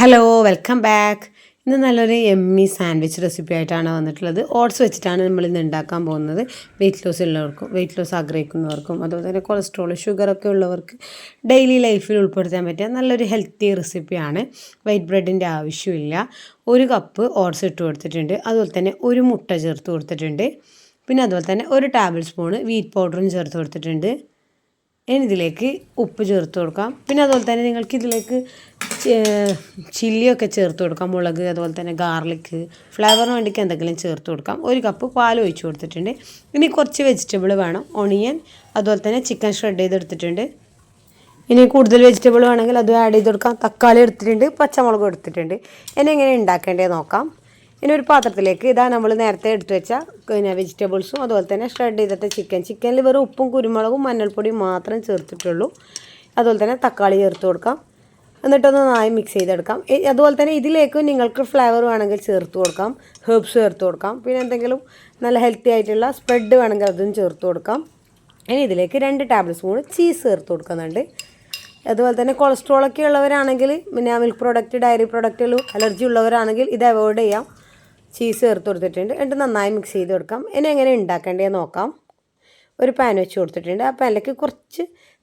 Hello welcome back ഇന്ന് നല്ലൊരു എമ്മി sandwich recipe ആയിട്ടാണ് വന്നിട്ടുള്ളത്. ഓട്സ് വെച്ചിട്ടാണ് നമ്മൾ ഇന്ന് ഉണ്ടാക്കാൻ പോകുന്നത്. വെയിറ്റ് ലോസ് ഉള്ളവർക്കും വെയിറ്റ് ലോസ് ആഗ്രഹിക്കുന്നവർക്കും അതുപോലെ തന്നെ കൊളസ്ട്രോൾ ഷുഗറൊക്കെ ഉള്ളവർക്ക് ഡെയിലി ലൈഫിൽ ഉൾപ്പെടുത്താൻ പറ്റിയ നല്ലൊരു ഹെൽത്തി റെസിപ്പിയാണ് വൈറ്റ് ബ്രെഡിന്റെ ആവശ്യമില്ല. ഒരു കപ്പ് ഓട്സ് ഇട്ട് കൊടുത്തിട്ടുണ്ട്. അതുപോലെ തന്നെ ഒരു മുട്ട ചേർത്ത് കൊടുത്തിട്ടുണ്ട്. പിന്നെ അതുപോലെ തന്നെ ഒരു ടേബിൾ സ്പൂണ് വീറ്റ് പൗഡറും ചേർത്ത് കൊടുത്തിട്ടുണ്ട്. ഇനി ഇതിലേക്ക് ഉപ്പ് ചേർത്ത് കൊടുക്കാം. പിന്നെ അതുപോലെ തന്നെ നിങ്ങൾക്ക് ഇതിലേക്ക് ചില്ലിയൊക്കെ ചേർത്ത് കൊടുക്കാം മുളക് അതുപോലെ തന്നെ ഗാർലിക്ക് ഫ്ലേവറിന് വേണ്ടിക്ക് എന്തെങ്കിലും ചേർത്ത് കൊടുക്കാം. ഒരു കപ്പ് പാൽ ഒഴിച്ചു കൊടുത്തിട്ടുണ്ട്. ഇനി കുറച്ച് വെജിറ്റബിൾ വേണം. ഒണിയൻ അതുപോലെ തന്നെ ചിക്കൻ ഷ്രെഡ് ചെയ്തെടുത്തിട്ടുണ്ട് ഇനി കൂടുതൽ വെജിറ്റബിൾ വേണമെങ്കിൽ അത് ആഡ് ചെയ്ത് കൊടുക്കാം. തക്കാളി എടുത്തിട്ടുണ്ട് പച്ചമുളക് എടുത്തിട്ടുണ്ട്. ഇനി എങ്ങനെ ഉണ്ടാക്കേണ്ടത് നോക്കാം. ഇനി ഒരു പാത്രത്തിലേക്ക് ഇതാ നമ്മൾ നേരത്തെ എടുത്തു വെച്ച പിന്നെ വെജിറ്റബിൾസും അതുപോലെ തന്നെ ഷ്രെഡ് ചെയ്തിട്ട് ചിക്കൻ ചിക്കനിൽ വെറും ഉപ്പും കുരുമുളകും മഞ്ഞൾപ്പൊടിയും മാത്രം ചേർത്തിട്ടുള്ളൂ. അതുപോലെ തന്നെ തക്കാളി ചേർത്ത് കൊടുക്കാം. എന്നിട്ടൊന്ന് നന്നായി മിക്സ് ചെയ്തെടുക്കാം. അതുപോലെ തന്നെ ഇതിലേക്ക് നിങ്ങൾക്ക് ഫ്ലേവർ വേണമെങ്കിൽ ചേർത്ത് കൊടുക്കാം. ഹെർബ്സ് ചേർത്ത് കൊടുക്കാം. പിന്നെ എന്തെങ്കിലും നല്ല ഹെൽത്തി ആയിട്ടുള്ള സ്പ്രെഡ് വേണമെങ്കിൽ അതും ചേർത്ത് കൊടുക്കാം. ഇനി ഇതിലേക്ക് രണ്ട് ടേബിൾ സ്പൂൺ ചീസ് ചേർത്ത് കൊടുക്കുന്നുണ്ട്. അതുപോലെ തന്നെ കൊളസ്ട്രോൾ ഒക്കെ ഉള്ളവരാണെങ്കിൽ പിന്നെ മിൽക്ക് പ്രോഡക്റ്റ് ഡയറി പ്രോഡക്റ്റിലും അലർജി ഉള്ളവരാണെങ്കിൽ ഇത് അവോയ്ഡ് ചെയ്യാം. ചീസ് ചേർത്ത് കൊടുത്തിട്ടുണ്ട്. എന്നിട്ട് നന്നായി മിക്സ് ചെയ്ത് കൊടുക്കാം ഇനി എങ്ങനെ ഉണ്ടാക്കേണ്ടതെന്ന് നോക്കാം. ഒരു പാൻ വെച്ച് കൊടുത്തിട്ടുണ്ട്. ആ പാനിലേക്ക് കുറച്ച്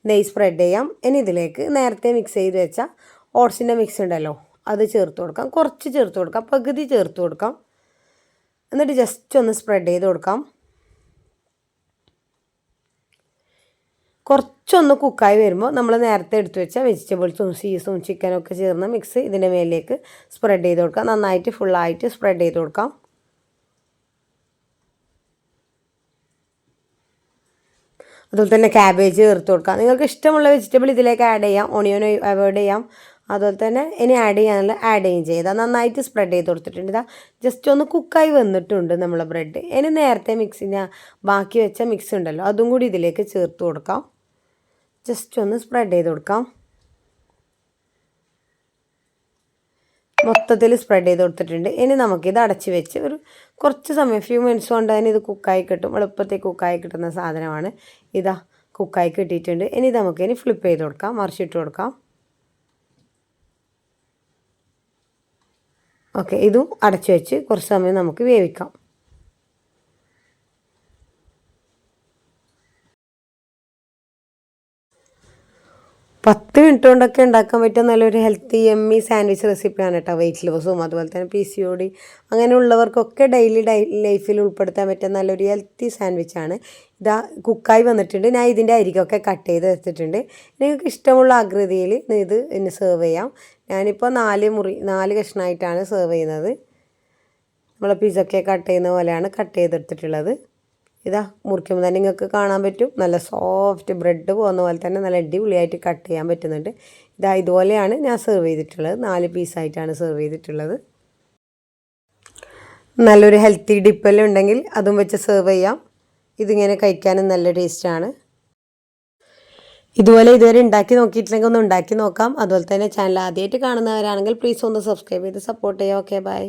നെയ്യ് സ്പ്രെഡ് ചെയ്യാം. ഇനി ഇതിലേക്ക് നേരത്തെ മിക്സ് ചെയ്ത് വെച്ച ഓട്സിന്റെ മിക്സ് ഉണ്ടല്ലോ അത് ചേർത്ത് കൊടുക്കാം. കുറച്ച് ചേർത്ത് കൊടുക്കാം. പകുതി ചേർത്ത് കൊടുക്കാം. എന്നിട്ട് ജസ്റ്റ് ഒന്ന് സ്പ്രെഡ് ചെയ്ത് കൊടുക്കാം. കുറച്ചൊന്ന് കുക്കായി വരുമ്പോൾ നമ്മൾ നേരത്തെ എടുത്തു വെച്ച വെജിറ്റബിൾസും സീസും ചിക്കനും ഒക്കെ ചേർന്ന മിക്സ് ഇതിന്റെ മേലിലേക്ക് സ്പ്രെഡ് ചെയ്ത് കൊടുക്കാം. നന്നായിട്ട് ഫുള്ളായിട്ട് സ്പ്രെഡ് ചെയ്ത് കൊടുക്കാം. അതുപോലെ തന്നെ ക്യാബേജ് ചേർത്ത് കൊടുക്കാം. നിങ്ങൾക്ക് ഇഷ്ടമുള്ള വെജിറ്റബിൾ ഇതിലേക്ക് ആഡ് ചെയ്യാം. ഓണിയൻ അവോയ്ഡ് ചെയ്യാം. അതുപോലെ തന്നെ ഇനി ആഡ് ചെയ്യാനുള്ള ആഡ് ചെയ്യും. ചെയ്താൽ നന്നായിട്ട് സ്പ്രെഡ് ചെയ്ത് കൊടുത്തിട്ടുണ്ട്. ഇതാ ജസ്റ്റ് ഒന്ന് കുക്കായി വന്നിട്ടുണ്ട് നമ്മളെ ബ്രെഡ് ഇനി നേരത്തെ മിക്സ് ഞാൻ ബാക്കി വെച്ച മിക്സ് ഉണ്ടല്ലോ അതും കൂടി ഇതിലേക്ക് ചേർത്ത് കൊടുക്കാം. ജസ്റ്റ് ഒന്ന് സ്പ്രെഡ് ചെയ്ത് കൊടുക്കാം. മൊത്തത്തിൽ സ്പ്രെഡ് ചെയ്ത് കൊടുത്തിട്ടുണ്ട്. ഇനി നമുക്കിത് അടച്ച് വെച്ച് ഒരു കുറച്ച് സമയം ഫ്യൂ മിനിറ്റ്സ് കൊണ്ട് തന്നെ ഇത് കുക്കായി കിട്ടും. എളുപ്പത്തിൽ കുക്കായി കിട്ടുന്ന സാധനമാണ്. ഇതാ കുക്കായി കിട്ടിയിട്ടുണ്ട്. ഇനി നമുക്ക് ഇനി ഫ്ലിപ്പ് ചെയ്ത് കൊടുക്കാം. മറിച്ചിട്ട് കൊടുക്കാം. ഓക്കെ ഇതും അടച്ചു വെച്ച് കുറച്ച് സമയം നമുക്ക് വേവിക്കാം. പത്ത് മിനിറ്റ് കൊണ്ടൊക്കെ ഉണ്ടാക്കാൻ പറ്റിയ നല്ലൊരു ഹെൽത്തി എമ്മി സാൻഡ്വിച്ച് റെസിപ്പിയാണ് കേട്ടോ. വെയിറ്റ് ലോസും അതുപോലെ തന്നെ പി സി ഡി അങ്ങനെയുള്ളവർക്കൊക്കെ ഡെയിലി ലൈഫിൽ ഉൾപ്പെടുത്താൻ പറ്റിയ നല്ലൊരു ഹെൽത്തി സാൻഡ്വിച്ചാണ് ഇതാ കുക്കായി വന്നിട്ടുണ്ട്. ഞാൻ ഇതിന്റെ അരികൊക്കെ കട്ട് ചെയ്ത് വെച്ചിട്ടുണ്ട് നിങ്ങൾക്ക് ഇഷ്ടമുള്ള ആകൃതിയിൽ ഇത് ഇനി സെർവ് ചെയ്യാം. ഞാനിപ്പോൾ നാല് മുറി നാല് കഷ്ണമായിട്ടാണ് സെർവ് ചെയ്യുന്നത്. നമ്മൾ പിസൊക്കെ കട്ട് ചെയ്യുന്ന പോലെയാണ് കട്ട് ചെയ്തെടുത്തിട്ടുള്ളത്. ഇതാ മുറിക്കുമ്പോൾ തന്നെ നിങ്ങൾക്ക് കാണാൻ പറ്റും. നല്ല സോഫ്റ്റ് ബ്രെഡ് പോകുന്ന പോലെ തന്നെ നല്ല അടിപൊളിയായിട്ട് കട്ട് ചെയ്യാൻ പറ്റുന്നുണ്ട്. ഇതാ ഇതുപോലെയാണ് ഞാൻ സെർവ് ചെയ്തിട്ടുള്ളത്. നാല് പീസായിട്ടാണ് സെർവ് ചെയ്തിട്ടുള്ളത്. നല്ലൊരു ഹെൽത്തി ഡിപ്പെല്ലാം ഉണ്ടെങ്കിൽ അതും വെച്ച് സെർവ് ചെയ്യാം. ഇതിങ്ങനെ കഴിക്കാനും നല്ല ടേസ്റ്റാണ് ഇതുപോലെ ഇതുവരെ ഉണ്ടാക്കി നോക്കിയിട്ടില്ലെങ്കിൽ ഒന്ന് ഉണ്ടാക്കി നോക്കാം. അതുപോലെ തന്നെ ചാനൽ ആദ്യമായിട്ട് കാണുന്നവരാണെങ്കിൽ പ്ലീസ് ഒന്ന് സബ്സ്ക്രൈബ് ചെയ്ത് സപ്പോർട്ട് ചെയ്യാം ഓക്കെ ബൈ